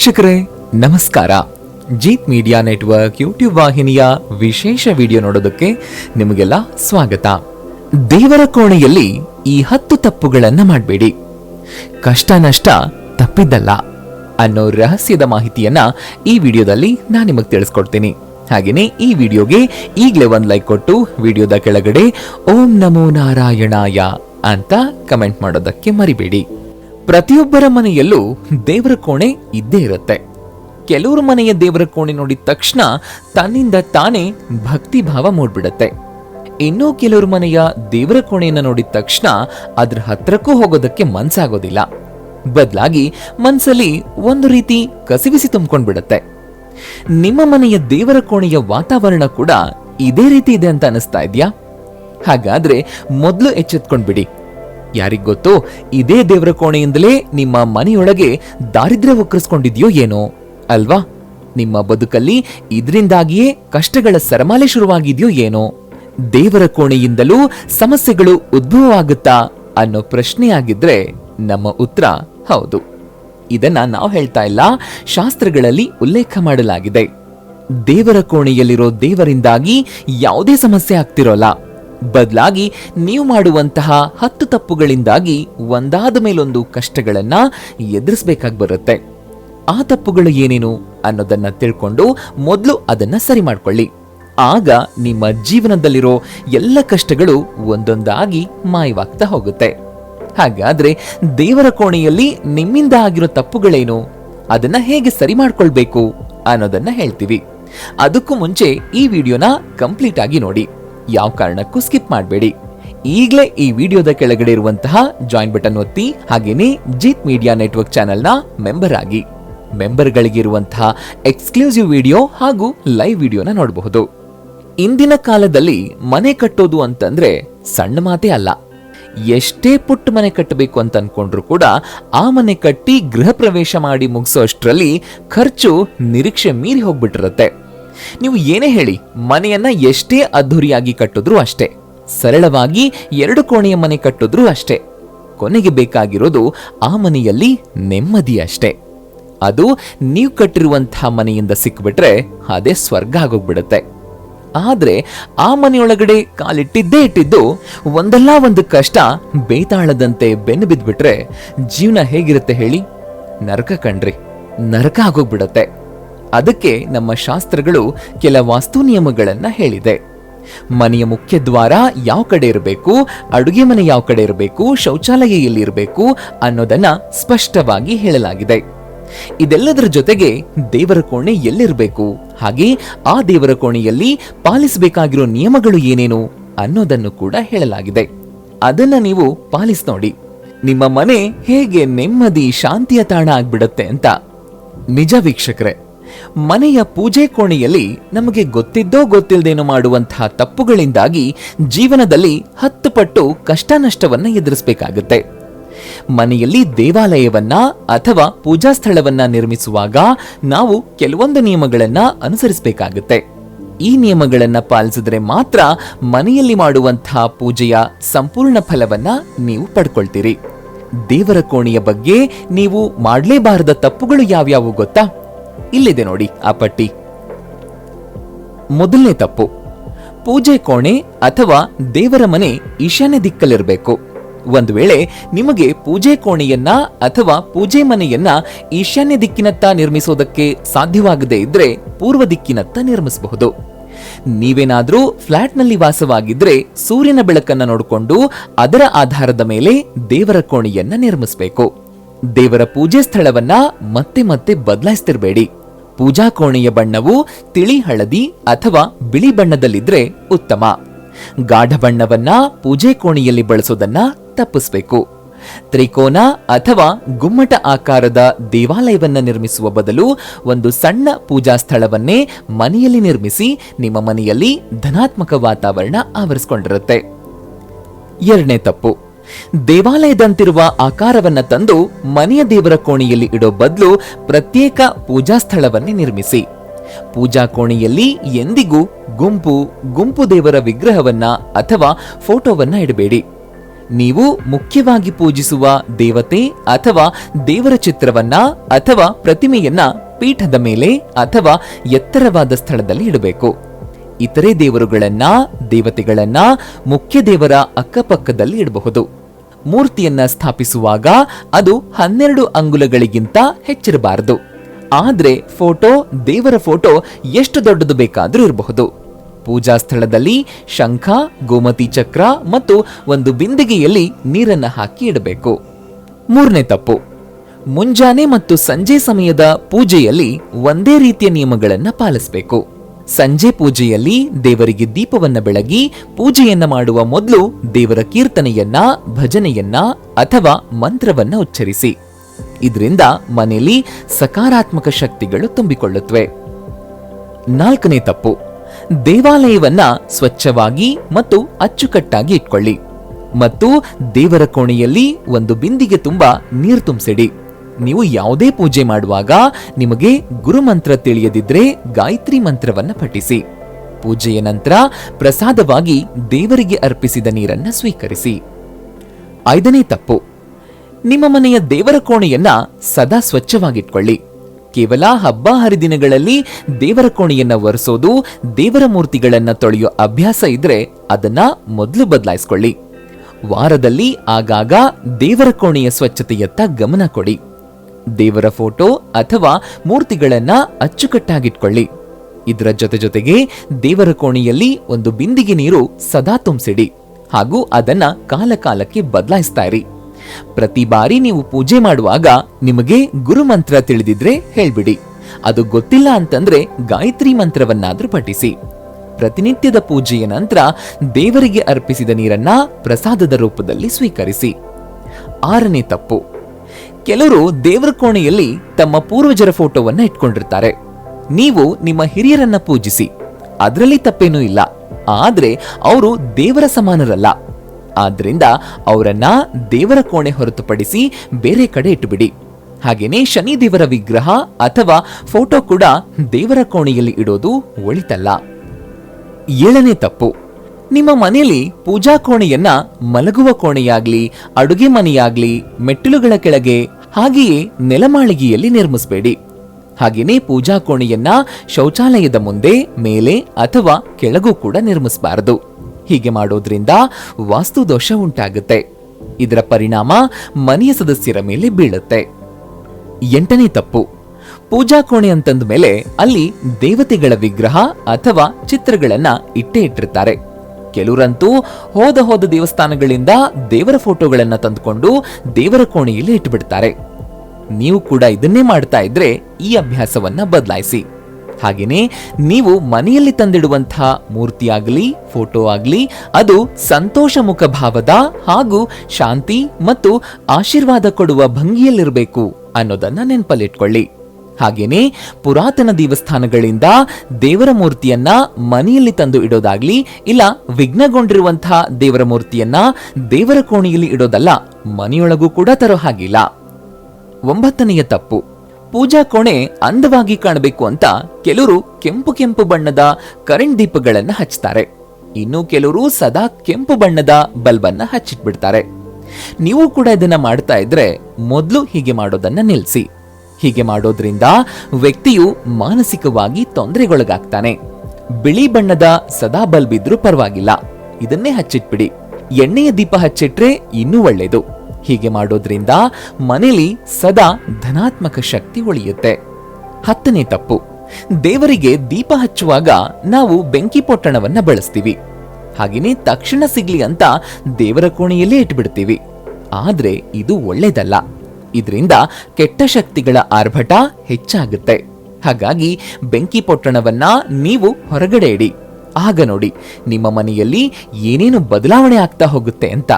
ವೀಕ್ಷಕರೇ, ನಮಸ್ಕಾರ. Jeet media network YouTube ವಾಹಿನಿಯ ವಿಶೇಷ ವಿಡಿಯೋ ನೋಡೋದಕ್ಕೆ ನಿಮಗೆಲ್ಲ ಸ್ವಾಗತ. ದೇವರ ಕೋಣೆಯಲ್ಲಿ ಈ ಹತ್ತು ತಪ್ಪುಗಳನ್ನು ಮಾಡಬೇಡಿ. ಕಷ್ಟ ನಷ್ಟ ತಪ್ಪಿದ್ದಲ್ಲ ಅನ್ನೋ ರಹಸ್ಯದ ಮಾಹಿತಿಯನ್ನ ಈ ವಿಡಿಯೋದಲ್ಲಿ ನಾನು ನಿಮಗೆ ತಿಳಿಸ್ಕೊಡ್ತೀನಿ. ಹಾಗೆಯೇ ಈ ವಿಡಿಯೋಗೆ ಈಗಲೇ ಒಂದು ಲೈಕ್ ಕೊಟ್ಟು ವಿಡಿಯೋದ ಕೆಳಗಡೆ ಓಂ ನಮೋ ನಾರಾಯಣಾಯ ಅಂತ ಕಮೆಂಟ್ ಮಾಡೋದಕ್ಕೆ ಮರಿಬೇಡಿ. ಪ್ರತಿಯೊಬ್ಬರ ಮನೆಯಲ್ಲೂ ದೇವರ ಕೋಣೆ ಇದ್ದೇ ಇರುತ್ತೆ. ಕೆಲವರು ಮನೆಯ ದೇವರ ಕೋಣೆ ನೋಡಿದ ತಕ್ಷಣ ತನ್ನಿಂದ ತಾನೇ ಭಕ್ತಿ ಭಾವ ಮೂಡ್ಬಿಡತ್ತೆ. ಇನ್ನೂ ಕೆಲವ್ರ ಮನೆಯ ದೇವರ ಕೋಣೆಯನ್ನು ನೋಡಿದ ತಕ್ಷಣ ಅದ್ರ ಹತ್ರಕ್ಕೂ ಹೋಗೋದಕ್ಕೆ ಮನ್ಸಾಗೋದಿಲ್ಲ. ಬದಲಾಗಿ ಮನ್ಸಲ್ಲಿ ಒಂದು ರೀತಿ ಕಸಿವಿಸಿ ತುಂಬ್ಕೊಂಡ್ಬಿಡತ್ತೆ. ನಿಮ್ಮ ಮನೆಯ ದೇವರ ಕೋಣೆಯ ವಾತಾವರಣ ಕೂಡ ಇದೇ ರೀತಿ ಇದೆ ಅಂತ ಅನಿಸ್ತಾ ಇದ್ಯಾ? ಹಾಗಾದ್ರೆ ಮೊದಲು ಎಚ್ಚೆತ್ಕೊಂಡ್ಬಿಡಿ. ಯಾರಿಗ್ ಗೊತ್ತು? ಇದೇ ದೇವರ ಕೋಣೆಯಿಂದಲೇ ನಿಮ್ಮ ಮನೆಯೊಳಗೆ ದಾರಿದ್ರ್ಯ ಒಕ್ಕರಿಸ್ಕೊಂಡಿದ್ಯೋ ಏನೋ? ಅಲ್ವಾ? ನಿಮ್ಮ ಬದುಕಲ್ಲಿ ಇದರಿಂದಾಗಿಯೇ ಕಷ್ಟಗಳ ಸರಮಾಲೆ ಶುರುವಾಗಿದೆಯೋ ಏನೋ? ದೇವರ ಕೋಣೆಯಿಂದಲೂ ಸಮಸ್ಯೆಗಳು ಉದ್ಭವವಾಗುತ್ತಾ ಅನ್ನೋ ಪ್ರಶ್ನೆಯಾಗಿದ್ರೆ ನಮ್ಮ ಉತ್ತರ ಹೌದು. ಇದನ್ನ ನಾವು ಹೇಳ್ತಾ ಇಲ್ಲ, ಶಾಸ್ತ್ರಗಳಲ್ಲಿ ಉಲ್ಲೇಖ ಮಾಡಲಾಗಿದೆ. ದೇವರ ಕೋಣೆಯಲ್ಲಿರೋ ದೇವರಿಂದಾಗಿ ಯಾವುದೇ ಸಮಸ್ಯೆ ಆಗ್ತಿರೋಲ್ಲ. ಬದಲಾಗಿ ನೀವು ಮಾಡುವಂತಹ ಹತ್ತು ತಪ್ಪುಗಳಿಂದಾಗಿ ಒಂದಾದ ಮೇಲೊಂದು ಕಷ್ಟಗಳನ್ನ ಎದುರಿಸಬೇಕಾಗಿ ಬರುತ್ತೆ. ಆ ತಪ್ಪುಗಳು ಏನೇನು ಅನ್ನೋದನ್ನ ತಿಳ್ಕೊಂಡು ಮೊದಲು ಅದನ್ನ ಸರಿ ಮಾಡ್ಕೊಳ್ಳಿ. ಆಗ ನಿಮ್ಮ ಜೀವನದಲ್ಲಿರೋ ಎಲ್ಲ ಕಷ್ಟಗಳು ಒಂದೊಂದಾಗಿ ಮಾಯವಾಗ್ತಾ ಹೋಗುತ್ತೆ. ಹಾಗಾದ್ರೆ ದೇವರ ಕೋಣೆಯಲ್ಲಿ ನಿಮ್ಮಿಂದ ಆಗಿರೋ ತಪ್ಪುಗಳೇನು? ಅದನ್ನ ಹೇಗೆ ಸರಿ ಮಾಡ್ಕೊಳ್ಬೇಕು ಅನ್ನೋದನ್ನ ಹೇಳ್ತೀವಿ. ಅದಕ್ಕೂ ಮುಂಚೆ ಈ ವಿಡಿಯೋನ ಕಂಪ್ಲೀಟ್ ಆಗಿ ನೋಡಿ. ಯಾವ ಕಾರಣಕ್ಕೂ ಸ್ಕಿಪ್ ಮಾಡಬೇಡಿ. ಈಗಲೇ ಈ ವಿಡಿಯೋದ ಕೆಳಗಡೆ ಇರುವಂತಹ ಜಾಯಿನ್ ಬಟನ್ ಒತ್ತಿ, ಹಾಗೇನೇ ಜೀತ್ ಮೀಡಿಯಾ ನೆಟ್ವರ್ಕ್ ಚಾನೆಲ್ನ ಮೆಂಬರ್ ಆಗಿ. ಮೆಂಬರ್ಗಳಿಗೆ ಇರುವಂತಹ ಎಕ್ಸ್ಕ್ಲೂಸಿವ್ ವಿಡಿಯೋ ಹಾಗೂ ಲೈವ್ ವಿಡಿಯೋನ ನೋಡಬಹುದು. ಇಂದಿನ ಕಾಲದಲ್ಲಿ ಮನೆ ಕಟ್ಟೋದು ಅಂತಂದ್ರೆ ಸಣ್ಣ ಮಾತೇ ಅಲ್ಲ. ಎಷ್ಟೇ ಪುಟ್ಟ ಮನೆ ಕಟ್ಟಬೇಕು ಅಂತ ಅನ್ಕೊಂಡ್ರು ಕೂಡ ಆ ಮನೆ ಕಟ್ಟಿ ಗೃಹ ಪ್ರವೇಶ ಮಾಡಿ ಮುಗಿಸೋ ಅಷ್ಟರಲ್ಲಿ ಖರ್ಚು ನಿರೀಕ್ಷೆ ಮೀರಿ ಹೋಗ್ಬಿಟ್ಟಿರತ್ತೆ. ನೀವು ಏನೇ ಹೇಳಿ, ಮನೆಯನ್ನ ಎಷ್ಟೇ ಅದ್ಧೂರಿಯಾಗಿ ಕಟ್ಟಿದ್ರು ಅಷ್ಟೇ. ಸರಳವಾಗಿ ಎರಡು ಕೋಣೆಯ ಮನೆ ಕಟ್ಟಿದ್ರು ಅಷ್ಟೇ. ಕೊನೆಗೆ ಬೇಕಾಗಿರೋದು ಆ ಮನೆಯಲ್ಲಿ ನೆಮ್ಮದಿ ಅಷ್ಟೇ. ಅದು ನೀವು ಕಟ್ಟಿರುವಂತಹ ಮನೆಯಿಂದ ಸಿಕ್ಬಿಟ್ರೆ ಅದೇ ಸ್ವರ್ಗ ಆಗೋಗ್ಬಿಡುತ್ತೆ. ಆದ್ರೆ ಆ ಮನೆಯೊಳಗಡೆ ಕಾಲಿಟ್ಟಿದ್ದೇ ಇಟ್ಟಿದ್ದು ಒಂದಲ್ಲ ಒಂದು ಕಷ್ಟ ಬೇತಾಳದಂತೆ ಬೆನ್ನು ಬಿದ್ಬಿಟ್ರೆ ಜೀವನ ಹೇಗಿರುತ್ತೆ ಹೇಳಿ? ನರಕ ಕಣ್ರಿ. ನರಕ ಆಗೋಗ್ಬಿಡತ್ತೆ. ಅದಕ್ಕೆ ನಮ್ಮ ಶಾಸ್ತ್ರಗಳು ಕೆಲ ವಾಸ್ತು ನಿಯಮಗಳನ್ನು ಹೇಳಿದೆ. ಮನೆಯ ಮುಖ್ಯ ದ್ವಾರ ಯಾವ ಕಡೆ ಇರಬೇಕು, ಅಡುಗೆ ಮನೆ ಯಾವ ಕಡೆ ಇರಬೇಕು ಶೌಚಾಲಯ ಎಲ್ಲಿರಬೇಕು ಅನ್ನೋದನ್ನ ಸ್ಪಷ್ಟವಾಗಿ ಹೇಳಲಾಗಿದೆ. ಇದೆಲ್ಲದರ ಜೊತೆಗೆ ದೇವರ ಕೋಣೆ ಎಲ್ಲಿರಬೇಕು, ಹಾಗೆ ಆ ದೇವರ ಕೋಣೆಯಲ್ಲಿ ಪಾಲಿಸಬೇಕಾಗಿರೋ ನಿಯಮಗಳು ಏನೇನು ಅನ್ನೋದನ್ನು ಕೂಡ ಹೇಳಲಾಗಿದೆ. ಅದನ್ನ ನೀವು ಪಾಲಿಸ್ ನೋಡಿ. ನಿಮ್ಮ ಮನೆ ಹೇಗೆ ನೆಮ್ಮದಿ, ಶಾಂತಿಯ ತಾಣ ಆಗ್ಬಿಡತ್ತೆ ಅಂತ. ನಿಜ ವೀಕ್ಷಕರೇ ಮನೆಯ ಪೂಜೆ ಕೋಣೆಯಲ್ಲಿ ನಮಗೆ ಗೊತ್ತಿದ್ದೋ ಗೊತ್ತಿಲ್ಲದೇನೋ ಮಾಡುವಂತಹ ತಪ್ಪುಗಳಿಂದಾಗಿ ಜೀವನದಲ್ಲಿ ಹತ್ತು ಪಟ್ಟು ಕಷ್ಟ ನಷ್ಟವನ್ನ ಎದುರಿಸಬೇಕಾಗುತ್ತೆ. ಮನೆಯಲ್ಲಿ ದೇವಾಲಯವನ್ನ ಅಥವಾ ಪೂಜಾ ಸ್ಥಳವನ್ನ ನಿರ್ಮಿಸುವಾಗ ನಾವು ಕೆಲವೊಂದು ನಿಯಮಗಳನ್ನ ಅನುಸರಿಸಬೇಕಾಗುತ್ತೆ. ಈ ನಿಯಮಗಳನ್ನ ಪಾಲಿಸಿದ್ರೆ ಮಾತ್ರ ಮನೆಯಲ್ಲಿ ಮಾಡುವಂತಹ ಪೂಜೆಯ ಸಂಪೂರ್ಣ ಫಲವನ್ನ ನೀವು ಪಡ್ಕೊಳ್ತೀರಿ. ದೇವರ ಕೋಣೆಯ ಬಗ್ಗೆ ನೀವು ಮಾಡಲೇಬಾರದ ತಪ್ಪುಗಳು ಯಾವ್ಯಾವು ಗೊತ್ತಾ? ಇಲ್ಲಿದೆ ನೋಡಿ ಆ ಪಟ್ಟಿ. ಮೊದಲನೇ ತಪ್ಪು. ಪೂಜೆ ಕೋಣೆ ಅಥವಾ ದೇವರ ಮನೆ ಈಶಾನ್ಯ ದಿಕ್ಕಲ್ಲಿರಬೇಕು. ಒಂದು ವೇಳೆ ನಿಮಗೆ ಪೂಜೆ ಕೋಣೆಯನ್ನ ಅಥವಾ ಪೂಜೆ ಮನೆಯನ್ನ ಈಶಾನ್ಯ ದಿಕ್ಕಿನತ್ತ ನಿರ್ಮಿಸೋದಕ್ಕೆ ಸಾಧ್ಯವಾಗದೇ ಇದ್ರೆ ಪೂರ್ವ ದಿಕ್ಕಿನತ್ತ ನಿರ್ಮಿಸಬಹುದು. ನೀವೇನಾದ್ರೂ ಫ್ಲಾಟ್ನಲ್ಲಿ ವಾಸವಾಗಿದ್ರೆ ಸೂರ್ಯನ ಬೆಳಕನ್ನ ನೋಡಿಕೊಂಡು ಅದರ ಆಧಾರದ ಮೇಲೆ ದೇವರ ಕೋಣೆಯನ್ನ ನಿರ್ಮಿಸಬೇಕು. ದೇವರ ಪೂಜೆ ಸ್ಥಳವನ್ನ ಮತ್ತೆ ಮತ್ತೆ ಬದಲಾಯಿಸ್ತಿರ್ಬೇಡಿ. ಪೂಜಾ ಕೋಣೆಯ ಬಣ್ಣವು ತಿಳಿ ಹಳದಿ ಅಥವಾ ಬಿಳಿ ಬಣ್ಣದಲ್ಲಿದ್ರೆ ಉತ್ತಮ. ಗಾಢ ಬಣ್ಣವನ್ನ ಪೂಜೆ ಕೋಣೆಯಲ್ಲಿ ಬಳಸೋದನ್ನ ತಪ್ಪಿಸಬೇಕು. ತ್ರಿಕೋನ ಅಥವಾ ಗುಮ್ಮಟ ಆಕಾರದ ದೇವಾಲಯವನ್ನ ನಿರ್ಮಿಸುವ ಬದಲು ಒಂದು ಸಣ್ಣ ಪೂಜಾ ಸ್ಥಳವನ್ನೇ ಮನೆಯಲ್ಲಿ ನಿರ್ಮಿಸಿ ನಿಮ್ಮ ಮನೆಯಲ್ಲಿ ಧನಾತ್ಮಕ ವಾತಾವರಣ ಆವರಿಸಿಕೊಂಡಿರುತ್ತೆ. ಎರಡನೇ ತಪ್ಪು. ದೇವಾಲಯದಂತಿರುವ ಆಕಾರವನ್ನ ತಂದು ಮನೆಯ ದೇವರ ಕೋಣೆಯಲ್ಲಿ ಇಡೋ ಬದಲು ಪ್ರತ್ಯೇಕ ಪೂಜಾ ಸ್ಥಳವನ್ನೇ ನಿರ್ಮಿಸಿ. ಪೂಜಾ ಕೋಣೆಯಲ್ಲಿ ಎಂದಿಗೂ ಗುಂಪು ಗುಂಪು ದೇವರ ವಿಗ್ರಹವನ್ನ ಅಥವಾ ಫೋಟೋವನ್ನ ಇಡಬೇಡಿ. ನೀವು ಮುಖ್ಯವಾಗಿ ಪೂಜಿಸುವ ದೇವತೆ ಅಥವಾ ದೇವರ ಚಿತ್ರವನ್ನ ಅಥವಾ ಪ್ರತಿಮೆಯನ್ನ ಪೀಠದ ಮೇಲೆ ಅಥವಾ ಎತ್ತರವಾದ ಸ್ಥಳದಲ್ಲಿ ಇಡಬೇಕು. ಇತರೆ ದೇವರುಗಳನ್ನ, ದೇವತೆಗಳನ್ನ ಮುಖ್ಯ ದೇವರ ಅಕ್ಕಪಕ್ಕದಲ್ಲಿ ಇಡಬಹುದು. ಮೂರ್ತಿಯನ್ನ ಸ್ಥಾಪಿಸುವಾಗ ಅದು ಹನ್ನೆರಡು ಅಂಗುಲಗಳಿಗಿಂತ ಹೆಚ್ಚಿರಬಾರದು. ಆದರೆ ಫೋಟೋ, ದೇವರ ಫೋಟೋ ಎಷ್ಟು ದೊಡ್ಡದು ಬೇಕಾದರೂ ಇರಬಹುದು. ಪೂಜಾ ಸ್ಥಳದಲ್ಲಿ ಶಂಖ, ಗೋಮತಿ ಚಕ್ರ ಮತ್ತು ಒಂದು ಬಿಂದಿಗೆಯಲ್ಲಿ ನೀರನ್ನ ಹಾಕಿ ಇಡಬೇಕು. ಮೂರನೇ ತಪ್ಪು. ಮುಂಜಾನೆ ಮತ್ತು ಸಂಜೆ ಸಮಯದ ಪೂಜೆಯಲ್ಲಿ ಒಂದೇ ರೀತಿಯ ನಿಯಮಗಳನ್ನು ಪಾಲಿಸಬೇಕು. ಸಂಜೆ ಪೂಜೆಯಲ್ಲಿ ದೇವರಿಗೆ ದೀಪವನ್ನ ಬೆಳಗಿ ಪೂಜೆಯನ್ನ ಮಾಡುವ ಮೊದಲು ದೇವರ ಕೀರ್ತನೆಯನ್ನ, ಭಜನೆಯನ್ನ ಅಥವಾ ಮಂತ್ರವನ್ನ ಉಚ್ಚರಿಸಿ. ಇದರಿಂದ ಮನೆಯಲ್ಲಿ ಸಕಾರಾತ್ಮಕ ಶಕ್ತಿಗಳು ತುಂಬಿಕೊಳ್ಳುತ್ತವೆ ನಾಲ್ಕನೇ ತಪ್ಪು. ದೇವಾಲಯವನ್ನ ಸ್ವಚ್ಛವಾಗಿ ಮತ್ತು ಅಚ್ಚುಕಟ್ಟಾಗಿ ಇಟ್ಕೊಳ್ಳಿ. ಮತ್ತು ದೇವರ ಕೋಣೆಯಲ್ಲಿ ಒಂದು ಬಿಂದಿಗೆ ತುಂಬಾ ನೀರು ತುಂಬಿಸಿಡಿ. ನೀವು ಯಾವುದೇ ಪೂಜೆ ಮಾಡುವಾಗ ನಿಮಗೆ ಗುರುಮಂತ್ರ ತಿಳಿಯದಿದ್ರೆ ಗಾಯತ್ರಿ ಮಂತ್ರವನ್ನ ಪಠಿಸಿ. ಪೂಜೆಯ ನಂತರ ಪ್ರಸಾದವಾಗಿ ದೇವರಿಗೆ ಅರ್ಪಿಸಿದ ನೀರನ್ನ ಸ್ವೀಕರಿಸಿ. ಐದನೇ ತಪ್ಪು. ನಿಮ್ಮ ಮನೆಯ ದೇವರ ಕೋಣೆಯನ್ನ ಸದಾ ಸ್ವಚ್ಛವಾಗಿಟ್ಕೊಳ್ಳಿ. ಕೇವಲ ಹಬ್ಬ ಹರಿದಿನಗಳಲ್ಲಿ ದೇವರ ಕೋಣೆಯನ್ನ ಒರೆಸೋದು, ದೇವರ ಮೂರ್ತಿಗಳನ್ನ ತೊಳೆಯೋ ಅಭ್ಯಾಸ ಇದ್ರೆ ಅದನ್ನ ಮೊದಲು ಬದಲಾಯಿಸ್ಕೊಳ್ಳಿ. ವಾರದಲ್ಲಿ ಆಗಾಗ ದೇವರ ಕೋಣೆಯ ಸ್ವಚ್ಛತೆಯತ್ತ ಗಮನ ಕೊಡಿ. ದೇವರ ಫೋಟೋ ಅಥವಾ ಮೂರ್ತಿಗಳನ್ನ ಅಚ್ಚುಕಟ್ಟಾಗಿಟ್ಕೊಳ್ಳಿ. ಇದರ ಜೊತೆ ಜೊತೆಗೆ ದೇವರ ಕೋಣೆಯಲ್ಲಿ ಒಂದು ಬಿಂದಿಗೆ ನೀರು ಸದಾ ತುಂಬಿಸಿಡಿ ಹಾಗೂ ಅದನ್ನ ಕಾಲಕಾಲಕ್ಕೆ ಬದಲಾಯಿಸ್ತಾ ಇರಿ ಪ್ರತಿ ಬಾರಿ ನೀವು ಪೂಜೆ ಮಾಡುವಾಗ ನಿಮಗೆ ಗುರುಮಂತ್ರ ತಿಳಿದಿದ್ರೆ ಹೇಳ್ಬಿಡಿ. ಅದು ಗೊತ್ತಿಲ್ಲ ಅಂತಂದ್ರೆ ಗಾಯತ್ರಿ ಮಂತ್ರವನ್ನಾದ್ರೂ ಪಠಿಸಿ. ಪ್ರತಿನಿತ್ಯದ ಪೂಜೆಯ ನಂತರ ದೇವರಿಗೆ ಅರ್ಪಿಸಿದ ನೀರನ್ನ ಪ್ರಸಾದದ ರೂಪದಲ್ಲಿ ಸ್ವೀಕರಿಸಿ. ಆರನೇ ತಪ್ಪು. ಕೆಲವರು ದೇವರ ಕೋಣೆಯಲ್ಲಿ ತಮ್ಮ ಪೂರ್ವಜರ ಫೋಟೋವನ್ನ ಇಟ್ಕೊಂಡಿರ್ತಾರೆ. ನೀವು ನಿಮ್ಮ ಹಿರಿಯರನ್ನ ಪೂಜಿಸಿ, ಅದರಲ್ಲಿ ತಪ್ಪೇನೂ ಇಲ್ಲ. ಆದ್ರೆ ಅವರು ದೇವರ ಸಮಾನರಲ್ಲ. ಆದ್ರಿಂದ ಅವರನ್ನ ದೇವರ ಕೋಣೆ ಹೊರತುಪಡಿಸಿ ಬೇರೆ ಕಡೆ ಇಟ್ಟುಬಿಡಿ. ಹಾಗೇನೆ ಶನಿ ದೇವರ ವಿಗ್ರಹ ಅಥವಾ ಫೋಟೋ ಕೂಡ ದೇವರ ಕೋಣೆಯಲ್ಲಿ ಇಡೋದು ಒಳಿತಲ್ಲ. ಏಳನೇ ತಪ್ಪು. ನಿಮ್ಮ ಮನೆಯಲ್ಲಿ ಪೂಜಾ ಕೋಣೆಯನ್ನ ಮಲಗುವ ಕೋಣೆಯಾಗ್ಲಿ, ಅಡುಗೆ ಮನೆಯಾಗ್ಲಿ, ಮೆಟ್ಟಿಲುಗಳ ಕೆಳಗೆ, ಹಾಗೆಯೇ ನೆಲಮಾಳಿಗೆಯಲ್ಲಿ ನಿರ್ಮಿಸಬೇಡಿ. ಹಾಗೆಯೇ ಪೂಜಾ ಕೋಣೆಯನ್ನ ಶೌಚಾಲಯದ ಮುಂದೆ, ಮೇಲೆ ಅಥವಾ ಕೆಳಗೂ ಕೂಡ ನಿರ್ಮಿಸಬಾರದು. ಹೀಗೆ ಮಾಡೋದ್ರಿಂದ ವಾಸ್ತು ದೋಷ ಉಂಟಾಗುತ್ತೆ. ಇದರ ಪರಿಣಾಮ ಮನೆಯ ಸದಸ್ಯರ ಮೇಲೆ ಬೀಳುತ್ತೆ. ಎಂಟನೇ ತಪ್ಪು. ಪೂಜಾ ಕೋಣೆ ಅಂತಂದ ಮೇಲೆ ಅಲ್ಲಿ ದೇವತೆಗಳ ವಿಗ್ರಹ ಅಥವಾ ಚಿತ್ರಗಳನ್ನ ಇಟ್ಟೇ ಇಟ್ಟಿರ್ತಾರೆ. ಕೆಲವರಂತೂ ಹೋದ ಹೋದ ದೇವಸ್ಥಾನಗಳಿಂದ ದೇವರ ಫೋಟೋಗಳನ್ನು ತಂದುಕೊಂಡು ದೇವರ ಕೋಣೆಯಲ್ಲಿ ಇಟ್ಟುಬಿಡ್ತಾರೆ. ನೀವು ಕೂಡ ಇದನ್ನೇ ಮಾಡ್ತಾ ಇದ್ರೆ ಈ ಅಭ್ಯಾಸವನ್ನ ಬದಲಾಯಿಸಿ. ಹಾಗೆಯೇ ನೀವು ಮನೆಯಲ್ಲಿ ತಂದಿಡುವಂತಹ ಮೂರ್ತಿಯಾಗಲಿ, ಫೋಟೋ ಆಗಲಿ, ಅದು ಸಂತೋಷ ಮುಖ ಭಾವದ ಹಾಗೂ ಶಾಂತಿ ಮತ್ತು ಆಶೀರ್ವಾದ ಕೊಡುವ ಭಂಗಿಯಲ್ಲಿರಬೇಕು ಅನ್ನೋದನ್ನ ನೆನಪಲ್ಲಿಟ್ಕೊಳ್ಳಿ. ಹಾಗೇನೆ ಪುರಾತನ ದೇವಸ್ಥಾನಗಳಿಂದ ದೇವರ ಮೂರ್ತಿಯನ್ನ ಮನೆಯಲ್ಲಿ ತಂದು ಇಡೋದಾಗ್ಲಿ ಇಲ್ಲ ವಿಘ್ನಗೊಂಡಿರುವಂತಹ ದೇವರ ಮೂರ್ತಿಯನ್ನ ದೇವರ ಕೋಣೆಯಲ್ಲಿ ಇಡೋದಲ್ಲ, ಮನೆಯೊಳಗೂ ಕೂಡ ತರೋ ಹಾಗಿಲ್ಲ ಒಂಬತ್ತನೆಯ ತಪ್ಪು. ಪೂಜಾ ಕೋಣೆ ಅಂದವಾಗಿ ಕಾಣಬೇಕು ಅಂತ ಕೆಲವರು ಕೆಂಪು ಕೆಂಪು ಬಣ್ಣದ ಕರೆಂಟ್ ದೀಪಗಳನ್ನು ಹಚ್ತಾರೆ. ಇನ್ನು ಕೆಲವರು ಸದಾ ಕೆಂಪು ಬಣ್ಣದ ಬಲ್ಬನ್ನ ಹಚ್ಚಿಟ್ಬಿಡ್ತಾರೆ. ನೀವು ಕೂಡ ಇದನ್ನ ಮಾಡ್ತಾ ಇದ್ರೆ ಮೊದಲು ಹೀಗೆ ಮಾಡೋದನ್ನ ನಿಲ್ಲಿಸಿ ಹೀಗೆ ಮಾಡೋದ್ರಿಂದ ವ್ಯಕ್ತಿಯು ಮಾನಸಿಕವಾಗಿ ತೊಂದರೆಗೊಳಗಾಗ್ತಾನೆ. ಬಿಳಿ ಬಣ್ಣದ ಸದಾ ಬಲ್ಬ್ ಇದ್ರೂ ಪರವಾಗಿಲ್ಲ. ಇದನ್ನೇ ಹಚ್ಚಿಟ್ಬಿಡಿ. ಎಣ್ಣೆಯ ದೀಪ ಹಚ್ಚಿಟ್ರೆ ಇನ್ನೂ ಒಳ್ಳೇದು. ಹೀಗೆ ಮಾಡೋದ್ರಿಂದ ಮನೇಲಿ ಸದಾ ಧನಾತ್ಮಕ ಶಕ್ತಿ ಉಳಿಯುತ್ತೆ. ಹತ್ತನೇ ತಪ್ಪು. ದೇವರಿಗೆ ದೀಪ ಹಚ್ಚುವಾಗ ನಾವು ಬೆಂಕಿ ಪೊಟ್ಟಣವನ್ನ ಬಳಸ್ತೀವಿ. ಹಾಗೆಯೇ ತಕ್ಷಣ ಸಿಗ್ಲಿ ಅಂತ ದೇವರ ಕೋಣೆಯಲ್ಲೇ ಇಟ್ಬಿಡ್ತೀವಿ. ಆದ್ರೆ ಇದು ಒಳ್ಳೇದಲ್ಲ. ಇದರಿಂದ ಕೆಟ್ಟ ಶಕ್ತಿಗಳ ಆರ್ಭಟ ಹೆಚ್ಚಾಗುತ್ತೆ. ಹಾಗಾಗಿ ಬೆಂಕಿ ಪೊಟ್ಟಣವನ್ನ ನೀವು ಹೊರಗಡೆ ಇಡಿ. ಆಗ ನೋಡಿ, ನಿಮ್ಮ ಮನೆಯಲ್ಲಿ ಏನೇನು ಬದಲಾವಣೆ ಆಗ್ತಾ ಹೋಗುತ್ತೆ ಅಂತ.